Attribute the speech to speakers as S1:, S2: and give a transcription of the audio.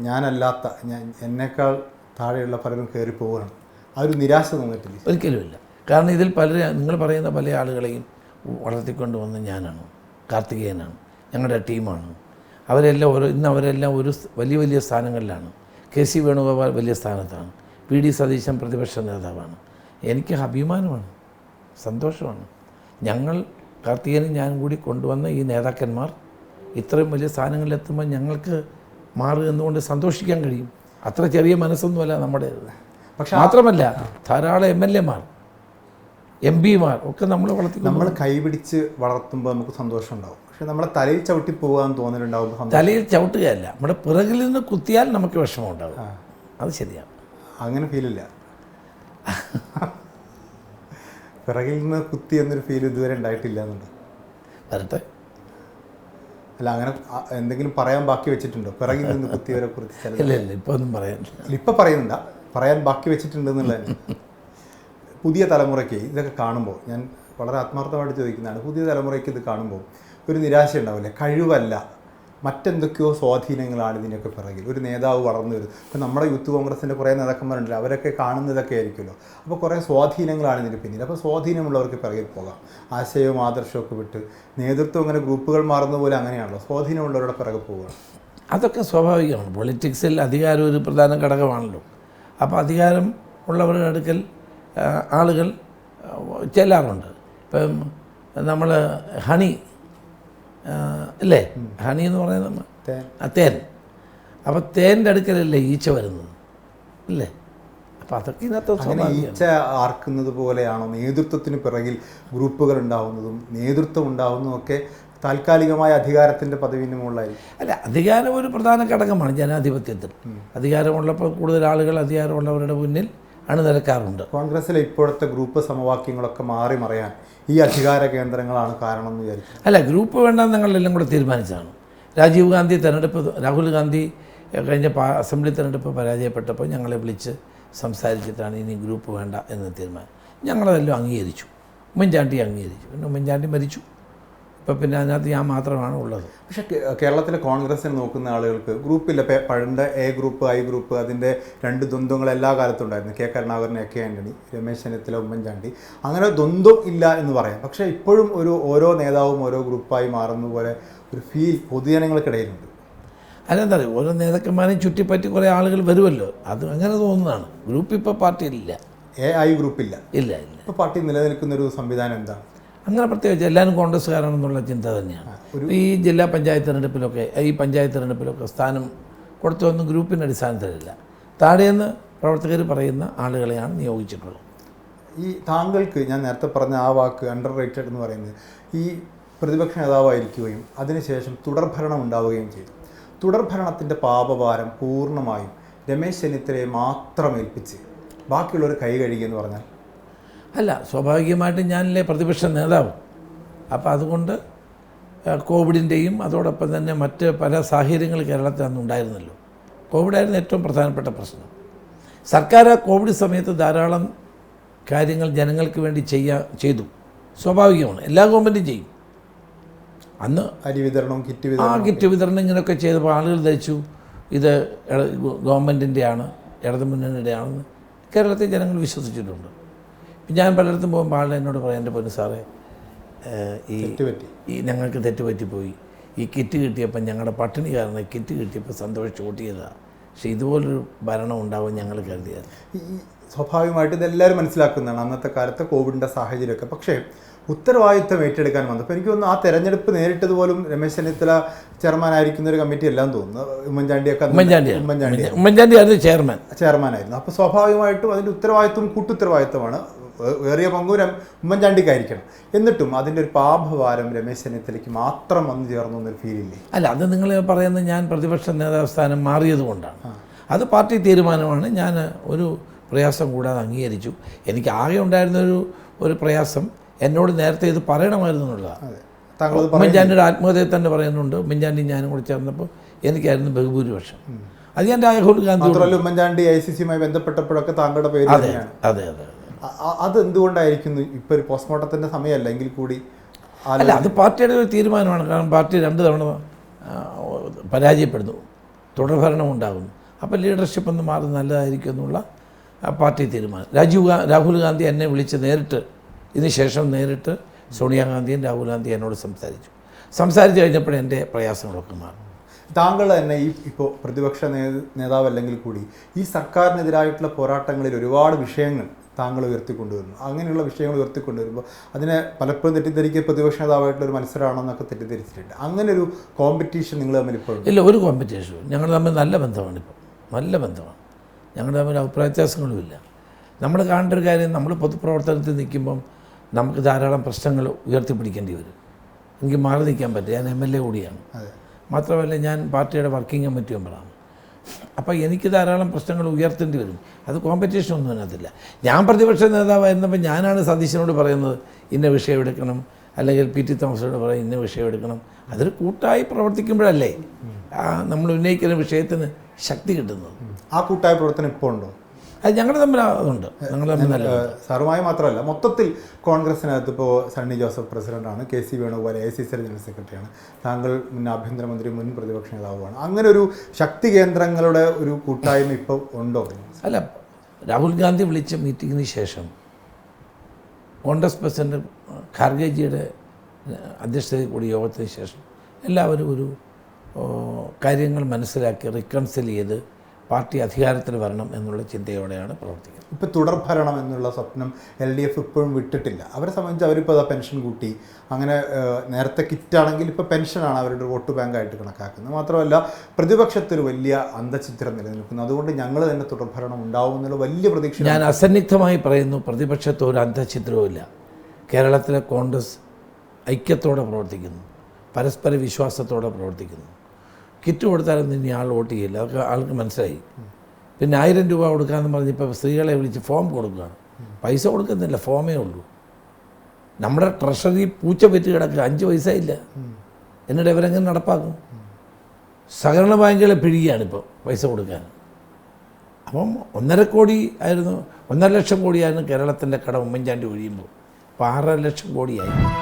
S1: ഞാനല്ലാത്ത ഞാൻ എന്നേക്കാൾ താഴെയുള്ള പലരും കയറി പോവുകയാണ്. ആ ഒരു നിരാശ തോന്നിയിട്ടില്ല.
S2: ഒരിക്കലുമില്ല കാരണം ഇതിൽ പല നിങ്ങൾ പറയുന്ന പല ആളുകളെയും വളർത്തിക്കൊണ്ട് വന്ന ഞാനാണ് കാർത്തികേയനാണ് ഞങ്ങളുടെ ടീമാണ്. അവരെല്ലാം ഓരോ ഇന്ന് അവരെല്ലാം ഒരു വലിയ വലിയ സ്ഥാനങ്ങളിലാണ്. കെ സി വേണുഗോപാൽ വലിയ സ്ഥാനത്താണ്. പി ഡി സതീശൻ പ്രതിപക്ഷ നേതാവാണ്. എനിക്ക് അഭിമാനമാണ് സന്തോഷമാണ്. ഞങ്ങൾ കാർത്തികേനും ഞാനും കൂടി കൊണ്ടുവന്ന ഈ നേതാക്കന്മാർ ഇത്രയും വലിയ സ്ഥാനങ്ങളിലെത്തുമ്പോൾ ഞങ്ങൾക്ക് മാറുക എന്നുകൊണ്ട് സന്തോഷിക്കാൻ കഴിയും? അത്ര ചെറിയ മനസ്സൊന്നുമല്ല നമ്മുടെ
S1: പക്ഷെ
S2: മാത്രമല്ല ധാരാളം എം എൽ എമാർ എം പിമാർ ഒക്കെ നമ്മൾ വളർത്തി
S1: നമ്മൾ കൈപിടിച്ച് വളർത്തുമ്പോൾ നമുക്ക് സന്തോഷം ഉണ്ടാവും പക്ഷെ നമ്മളെ തലയിൽ ചവിട്ടി പോകാൻ തോന്നലുണ്ടാവും
S2: തലയിൽ ചവിട്ടുകയല്ല നമ്മുടെ പിറകിൽ നിന്ന് കുത്തിയാൽ നമുക്ക് വിഷമം ഉണ്ടാവും അത് ശരിയാണ്.
S1: അങ്ങനെ ഫീലില്ല പിറകിൽ നിന്ന് കുത്തി എന്നൊരു ഫീൽ ഇതുവരെ ഉണ്ടായിട്ടില്ല എന്നുണ്ട്.
S2: വരട്ടെ.
S1: അല്ല അങ്ങനെ എന്തെങ്കിലും പറയാൻ ബാക്കി വെച്ചിട്ടുണ്ടോ? പിറകിൽ നിന്ന് കുത്തിയവരെ കുറിച്ച് ഇപ്പൊ
S2: ഇല്ല ഇല്ല ഇപ്പോൾ ഒന്നും പറയാനില്ല.
S1: ഇപ്പൊ പറയുന്നുണ്ട പറയാൻ ബാക്കി വെച്ചിട്ടുണ്ട് എന്നുള്ളതാണ് പുതിയ തലമുറയ്ക്ക് ഇതൊക്കെ കാണുമ്പോൾ ഞാൻ വളരെ ആത്മാർത്ഥമായിട്ട് ചോദിക്കുന്നതാണ് പുതിയ തലമുറയ്ക്ക് ഇത് കാണുമ്പോൾ ഒരു നിരാശ ഉണ്ടാവില്ലേ കഴിവല്ല. മറ്റെന്തൊക്കെയോ സ്വാധീനങ്ങളാണ് ഇതിനൊക്കെ പിറകിൽ. ഒരു നേതാവ് വളർന്നു വരുന്നത് ഇപ്പം നമ്മുടെ യൂത്ത് കോൺഗ്രസിന്റെ കുറേ നേതാക്കന്മാരുണ്ടല്ലോ അവരൊക്കെ കാണുന്നതൊക്കെ ആയിരിക്കുമല്ലോ. അപ്പോൾ കുറേ സ്വാധീനങ്ങളാണ് ഇതിന് പിന്നിൽ. അപ്പോൾ സ്വാധീനമുള്ളവർക്ക് പിറകിൽ പോകാം. ആശയവും ആദർശവും ഒക്കെ വിട്ട് നേതൃത്വം അങ്ങനെ ഗ്രൂപ്പുകൾ മാറുന്ന പോലെ അങ്ങനെയാണല്ലോ. സ്വാധീനമുള്ളവരുടെ പിറകെ പോവുകയാണ്
S2: അതൊക്കെ സ്വാഭാവികമാണ്. പൊളിറ്റിക്സിൽ അധികാരം ഒരു പ്രധാന ഘടകമാണല്ലോ. അപ്പോൾ അധികാരം ഉള്ളവരുടെ അടുക്കൽ ആളുകൾ ചെല്ലാറുണ്ട്. ഇപ്പം നമ്മൾ ഹണി ആ, ഇല്ലേ ഹണി എന്ന് പറയുന്നത് ആ തേൻ. അപ്പോൾ തേന്റെ അടുക്കലല്ലേ ഈച്ച വരുന്നത് അല്ലേ? അപ്പോൾ അതൊക്കെ ഇന്നത്തെ
S1: അങ്ങനെ ഈച്ച ആർക്കുന്നത് പോലെയാണോ? നേതൃത്വത്തിന് പിറകിൽ ഗ്രൂപ്പുകൾ ഉണ്ടാവുന്നതും നേതൃത്വം ഉണ്ടാവുന്നതും ഒക്കെ താൽക്കാലികമായ അധികാരത്തിന്റെ പദവിന് മുകളിലായിരിക്കും.
S2: അല്ല അധികാരം ഒരു പ്രധാന ഘടകമാണ് ജനാധിപത്യത്തിൽ. അധികാരമുള്ളപ്പോൾ കൂടുതൽ ആളുകൾ അധികാരമുള്ളവരുടെ മുന്നിൽ അണിനിരക്കാറുണ്ട്.
S1: കോൺഗ്രസിലെ ഇപ്പോഴത്തെ ഗ്രൂപ്പ് സമവാക്യങ്ങളൊക്കെ മാറി മറയാൻ ഈ അധികാര കേന്ദ്രങ്ങളാണ് കാരണം എന്ന് വിചാരിക്കും.
S2: അല്ല ഗ്രൂപ്പ് വേണ്ടെന്ന് ഞങ്ങളെല്ലാം കൂടെ തീരുമാനിച്ചതാണ്. രാജീവ് ഗാന്ധി തെരഞ്ഞെടുപ്പ് രാഹുൽ ഗാന്ധി കഴിഞ്ഞ അസംബ്ലി തെരഞ്ഞെടുപ്പ് പരാജയപ്പെട്ടപ്പോൾ ഞങ്ങളെ വിളിച്ച് സംസാരിച്ചിട്ടാണ് ഇനി ഗ്രൂപ്പ് വേണ്ട എന്ന് തീരുമാനം. ഞങ്ങളതെല്ലാം അംഗീകരിച്ചു. ഉമ്മൻചാണ്ടി അംഗീകരിച്ചു. പിന്നെ ഉമ്മൻചാണ്ടി മരിച്ചു. ഇപ്പം പിന്നെ അതിനകത്ത് ഞാൻ മാത്രമാണ് ഉള്ളത്.
S1: പക്ഷേ കേരളത്തിലെ കോൺഗ്രസിനെ നോക്കുന്ന ആളുകൾക്ക് ഗ്രൂപ്പില്ല. പണ്ട് എ ഗ്രൂപ്പ് ഐ ഗ്രൂപ്പ് അതിന്റെ രണ്ട് ദ്വന്ദ്ങ്ങൾ എല്ലാ കാലത്തും ഉണ്ടായിരുന്നു. K Karunakaran A K Antony Ramesh Chennithala Oommen Chandy. അങ്ങനെ ദ്വന്ദ്വം ഇല്ല എന്ന് പറയാം. പക്ഷേ ഇപ്പോഴും ഒരു ഓരോ നേതാവും ഓരോ ഗ്രൂപ്പായി മാറുന്ന പോലെ ഒരു ഫീൽ പൊതുജനങ്ങൾക്കിടയിലുണ്ട്.
S2: അതെന്താ പറയുക ഓരോ നേതാക്കന്മാരെയും ചുറ്റിപ്പറ്റി കുറേ ആളുകൾ വരുമല്ലോ. അത് അങ്ങനെ തോന്നുന്നതാണ്. ഗ്രൂപ്പ് ഇപ്പോൾ പാർട്ടിയിലില്ല.
S1: A I ഗ്രൂപ്പില്ല.
S2: ഇല്ല ഇല്ല.
S1: ഇപ്പോൾ പാർട്ടി നിലനിൽക്കുന്ന ഒരു സംവിധാനം എന്താണ്
S2: അങ്ങനെ പ്രത്യേകിച്ച് എല്ലാവരും കോൺഗ്രസ്സുകാരാണെന്നുള്ള ചിന്ത തന്നെയാണ്. ഈ ജില്ലാ പഞ്ചായത്ത് തിരഞ്ഞെടുപ്പിലൊക്കെ ഈ പഞ്ചായത്ത് തിരഞ്ഞെടുപ്പിലൊക്കെ സ്ഥാനം കൊടുത്തൊന്നും ഗ്രൂപ്പിന്റെ അടിസ്ഥാനത്തിലല്ല. താഴേന്ന് പ്രവർത്തകർ പറയുന്ന ആളുകളെയാണ് നിയോഗിച്ചിട്ടുള്ളത്.
S1: ഈ താങ്കൾക്ക് ഞാൻ നേരത്തെ പറഞ്ഞ ആ വാക്ക് അണ്ടർ റേറ്റഡ് എന്ന് പറയുന്നത് ഈ പ്രതിപക്ഷ നേതാവായിരിക്കുകയും അതിനുശേഷം തുടർഭരണം ഉണ്ടാവുകയും ചെയ്തു. തുടർഭരണത്തിന്റെ പാപഭാരം പൂർണമായും രമേശ് ചെന്നിത്തലയെ മാത്രം ഏൽപ്പിച്ച് ബാക്കിയുള്ളവർ കൈ കഴുകിയെന്ന് പറഞ്ഞാൽ
S2: അല്ല സ്വാഭാവികമായിട്ടും ഞാനല്ലേ പ്രതിപക്ഷ നേതാവ്? അപ്പോൾ അതുകൊണ്ട് ആ, കോവിഡിന്റെയും അതോടൊപ്പം തന്നെ മറ്റ് പല സാഹചര്യങ്ങൾ കേരളത്തിൽ അന്ന് ഉണ്ടായിരുന്നല്ലോ കോവിഡായിരുന്നു ഏറ്റവും പ്രധാനപ്പെട്ട പ്രശ്നം. സർക്കാർ ആ കോവിഡ് സമയത്ത് ധാരാളം കാര്യങ്ങൾ ജനങ്ങൾക്ക് വേണ്ടി ചെയ്യാ ചെയ്തു. സ്വാഭാവികമാണ്. എല്ലാ ഗവൺമെന്റും ചെയ്യും. അന്ന്
S1: അരി വിതരണം കിറ്റ്
S2: ആ
S1: വിതരണവും
S2: കിറ്റ് വിതരണം ഇങ്ങനെയൊക്കെ ചെയ്തപ്പോൾ ആളുകൾ ധരിച്ചു ഇത് ഗവൺമെന്റിന്റെയാണ് ഇടതുമുന്നണിയുടെ ആണെന്ന് കേരളത്തിൽ ജനങ്ങൾ വിശ്വസിച്ചിട്ടുണ്ട്. ഞാൻ പലയിടത്തും പോകുമ്പോൾ ആളുകൾ എന്നോട് പറയാം എന്റെ പൊന്നു സാറേ ഈ ഈ ഞങ്ങൾക്ക് തെറ്റുപറ്റിപ്പോയി ഈ കിറ്റ് കിട്ടിയപ്പോൾ ഞങ്ങളുടെ പട്ടിണി കാരണം കിറ്റ് കിട്ടിയപ്പോൾ സന്തോഷിച്ച് ഓട്ടിയതാണ് പക്ഷേ ഇതുപോലൊരു ഭരണം ഉണ്ടാവും ഞങ്ങൾ കരുതിയത്
S1: ഈ സ്വാഭാവികമായിട്ട് ഇതെല്ലാവരും മനസ്സിലാക്കുന്നതാണ് അന്നത്തെ കാലത്തെ കോവിഡിന്റെ സാഹചര്യമൊക്കെ. പക്ഷേ ഉത്തരവാദിത്വം ഏറ്റെടുക്കാൻ വന്നപ്പോൾ എനിക്ക് തോന്നുന്നു ആ തെരഞ്ഞെടുപ്പ് നേരിട്ടത് പോലും രമേശ് ചെന്നിത്തല ചെയർമാൻ ആയിരിക്കുന്ന ഒരു കമ്മിറ്റി എല്ലാം തോന്നുന്നു. ഉമ്മൻചാണ്ടിയൊക്കെ ഉമ്മൻചാണ്ടി
S2: ഉമ്മൻചാണ്ടി ഉമ്മൻചാണ്ടി ചെയർമാൻ.
S1: ചെയർമാനായിരുന്നു. അപ്പോൾ സ്വാഭാവികമായിട്ടും അതിന്റെ ഉത്തരവാദിത്വം കൂട്ടുത്തരവാദിത്വമാണ്. ഏറിയ പങ്കും രം- ഉമ്മൻചാണ്ടിക്കായിരിക്കണം. എന്നിട്ടും അതിന്റെ ഒരു പാപഭാരം രമേശ് ചെന്നിത്തലയ്ക്ക് മാത്രം വന്നു ചേർന്നു എന്നൊരു ഫീലില്ലേ
S2: അല്ല അത് നിങ്ങൾ പറയുന്നത് ഞാൻ പ്രതിപക്ഷ നേതാവ് സ്ഥാനം മാറിയതുകൊണ്ടാണ് അത് പാർട്ടി തീരുമാനമാണ്. ഞാൻ ഒരു പ്രയാസം കൂടാതെ അംഗീകരിച്ചു. എനിക്ക് ആകെ ഉണ്ടായിരുന്നൊരു ഒരു ഒരു പ്രയാസം എന്നോട് നേരത്തെ ഇത് പറയണമായിരുന്നു എന്നുള്ളതാണ്. ഉമ്മൻചാണ്ടിയുടെ ആത്മഹത്യയെ തന്നെ പറയുന്നുണ്ട്. ഉമ്മൻചാണ്ടി ഞാനും കൂടി ചേർന്നപ്പോൾ എനിക്കായിരുന്നു ബഹുഭൂരിപക്ഷം. അത് ഞാൻ രാഹുൽ ഗാന്ധി
S1: ഉമ്മൻചാണ്ടി ഐ സി സിയുമായി ബന്ധപ്പെട്ടപ്പോഴൊക്കെ താങ്കളുടെ പേര്
S2: അതെ അതെ അതെ. അതെ.
S1: ഇപ്പൊ ഇപ്പോൾ ഒരു പോസ്റ്റ്മോർട്ടത്തിന്റെ സമയമല്ല എങ്കിൽ കൂടി
S2: അല്ല അത് പാർട്ടിയുടെ ഒരു തീരുമാനമാണ്. കാരണം പാർട്ടി രണ്ട് തവണ പരാജയപ്പെടുന്നു. തുടർഭരണം ഉണ്ടാകുന്നു. അപ്പോൾ ലീഡർഷിപ്പ് ഒന്ന് മാറി നല്ലതായിരിക്കും എന്നുള്ള പാർട്ടി തീരുമാനം. രാജീവ് രാഹുൽ ഗാന്ധി എന്നെ വിളിച്ച് നേരിട്ട് ഇതിന് ശേഷം നേരിട്ട് സോണിയാഗാന്ധിയും രാഹുൽ ഗാന്ധിയും എന്നോട് സംസാരിച്ചു. സംസാരിച്ച് കഴിഞ്ഞപ്പോൾ എന്റെ പ്രയാസങ്ങളൊക്കെ മാറി.
S1: താങ്കൾ തന്നെ ഈ ഇപ്പോൾ പ്രതിപക്ഷ നേതാവല്ലെങ്കിൽ നേതാവ് അല്ലെങ്കിൽ കൂടി ഈ സർക്കാരിനെതിരായിട്ടുള്ള പോരാട്ടങ്ങളിൽ ഒരുപാട് വിഷയങ്ങൾ താങ്കൾ ഉയർത്തിക്കൊണ്ടുവരുന്നു. അങ്ങനെയുള്ള വിഷയങ്ങൾ ഉയർത്തിക്കൊണ്ടുവരുമ്പോൾ അതിനെ പലപ്പോഴും തെറ്റിദ്ധരിക്കുക പ്രതിപക്ഷ നേതാവായിട്ടുള്ള ഒരു മത്സരമാണെന്നൊക്കെ തെറ്റിദ്ധരിച്ചിട്ടുണ്ട്. അങ്ങനെ ഒരു കോമ്പറ്റീഷൻ നിങ്ങൾ തമ്മിൽ ഇപ്പോഴും
S2: ഇല്ല ഒരു കോമ്പറ്റീഷനും ഞങ്ങൾ തമ്മിൽ നല്ല ബന്ധമാണ് ഇപ്പോൾ നല്ല ബന്ധമാണ്. ഞങ്ങൾ തമ്മിൽ അഭിപ്രായ വ്യത്യാസങ്ങളുമില്ല നമ്മൾ കാണേണ്ട ഒരു കാര്യം നമ്മൾ പൊതുപ്രവർത്തനത്തിൽ നിൽക്കുമ്പം നമുക്ക് ധാരാളം പ്രശ്നങ്ങൾ ഉയർത്തിപ്പിടിക്കേണ്ടി വരും. എനിക്ക് മാറി നിൽക്കാൻ പറ്റും ഞാൻ എം എൽ എ കൂടിയാണ്. മാത്രമല്ല ഞാൻ പാർട്ടിയുടെ വർക്കിംഗ് കമ്മിറ്റി മെമ്പറാണ്. അപ്പോൾ എനിക്ക് ധാരാളം പ്രശ്നങ്ങൾ ഉയർത്തേണ്ടി വരും. അത് കോമ്പറ്റീഷൻ ഒന്നും അതിനകത്തില്ല. ഞാൻ പ്രതിപക്ഷ നേതാവായിരുന്നപ്പോൾ ഞാനാണ് സതീശനോട് പറയുന്നത് ഇന്ന വിഷയം എടുക്കണം. അല്ലെങ്കിൽ പി ടി തോമസിനോട് പറയും ഇന്ന വിഷയം എടുക്കണം. അതൊരു കൂട്ടായി പ്രവർത്തിക്കുമ്പോഴല്ലേ നമ്മൾ ഉന്നയിക്കുന്ന വിഷയത്തിന് ശക്തി കിട്ടുന്നത്.
S1: ആ കൂട്ടായ പ്രവർത്തനം ഇപ്പോൾ ഉണ്ടോ?
S2: അത് ഞങ്ങൾ തമ്മിൽ അതുണ്ട് ഞങ്ങൾ തമ്മിൽ
S1: സാറുമായി മാത്രമല്ല മൊത്തത്തിൽ കോൺഗ്രസിനകത്ത് ഇപ്പോൾ സണ്ണി ജോസഫ് പ്രസിഡന്റാണ് K C Venugopal A C C general സെക്രട്ടറിയാണ്. താങ്കൾ മുൻ ആഭ്യന്തരമന്ത്രി മുൻ പ്രതിപക്ഷ നേതാവുമാണ്. അങ്ങനെ ഒരു ശക്തി കേന്ദ്രങ്ങളുടെ ഒരു കൂട്ടായ്മ ഇപ്പോൾ ഉണ്ടോ?
S2: അല്ല രാഹുൽ ഗാന്ധി വിളിച്ച മീറ്റിങ്ങിന് ശേഷം കോൺഗ്രസ് പ്രസിഡന്റ് ഖാർഗേജിയുടെ അധ്യക്ഷതയിൽ കൂടി യോഗത്തിന് ശേഷം എല്ലാവരും ഒരു കാര്യങ്ങൾ മനസ്സിലാക്കി റിക്കൺസിൽ ചെയ്ത് പാർട്ടി അധികാരത്തിൽ വരണം എന്നുള്ള ചിന്തയോടെയാണ് പ്രവർത്തിക്കുന്നത്.
S1: ഇപ്പോൾ തുടർഭരണം എന്നുള്ള സ്വപ്നം എൽ ഡി എഫ് ഇപ്പോഴും വിട്ടിട്ടില്ല. അവരെ സംബന്ധിച്ച് അവരിപ്പോൾ അതാ പെൻഷൻ കൂട്ടി അങ്ങനെ നേരത്തെ കിറ്റാണെങ്കിൽ ഇപ്പോൾ പെൻഷനാണ് അവരുടെ വോട്ട് ബാങ്കായിട്ട് കണക്കാക്കുന്നത്. മാത്രമല്ല പ്രതിപക്ഷത്തിൽ വലിയ അന്തചിത്രം നിലനിൽക്കുന്നു. അതുകൊണ്ട് ഞങ്ങൾ തന്നെ തുടർഭരണം ഉണ്ടാവും എന്നുള്ള വലിയ പ്രതീക്ഷ
S2: ഞാൻ അസന്നിഗ്ധമായി പറയുന്നു പ്രതിപക്ഷത്ത് ഒരു അന്തചിത്രവുമില്ല കേരളത്തിലെ കോൺഗ്രസ് ഐക്യത്തോടെ പ്രവർത്തിക്കുന്നു പരസ്പര വിശ്വാസത്തോടെ പ്രവർത്തിക്കുന്നു. കിറ്റ് കൊടുത്താലൊന്നും ഇനി ആൾ വോട്ട് ചെയ്യില്ല. അതൊക്കെ ആൾക്ക് മനസ്സിലായി. പിന്നെ ആയിരം രൂപ കൊടുക്കാമെന്ന് പറഞ്ഞപ്പോൾ സ്ത്രീകളെ വിളിച്ച് ഫോം കൊടുക്കുകയാണ്. പൈസ കൊടുക്കുന്നില്ല ഫോമേ ഉള്ളൂ. നമ്മുടെ ട്രഷറി പൂച്ച പെറ്റ് കിടക്കുക അഞ്ച് പൈസ ഇല്ല. എന്നിട്ട് ഇവരെങ്ങനെ നടപ്പാക്കും? സഹകരണ ബാങ്കുകളെ പിഴിയുകയാണിപ്പോൾ പൈസ കൊടുക്കാൻ. അപ്പം ഒന്നര കോടി ആയിരുന്നു ഒന്നര ലക്ഷം കോടിയായിരുന്നു കേരളത്തിന്റെ കട ഉമ്മൻചാണ്ടി ഒഴിയുമ്പോൾ. ഇപ്പോൾ ആറര ലക്ഷം കോടിയായി.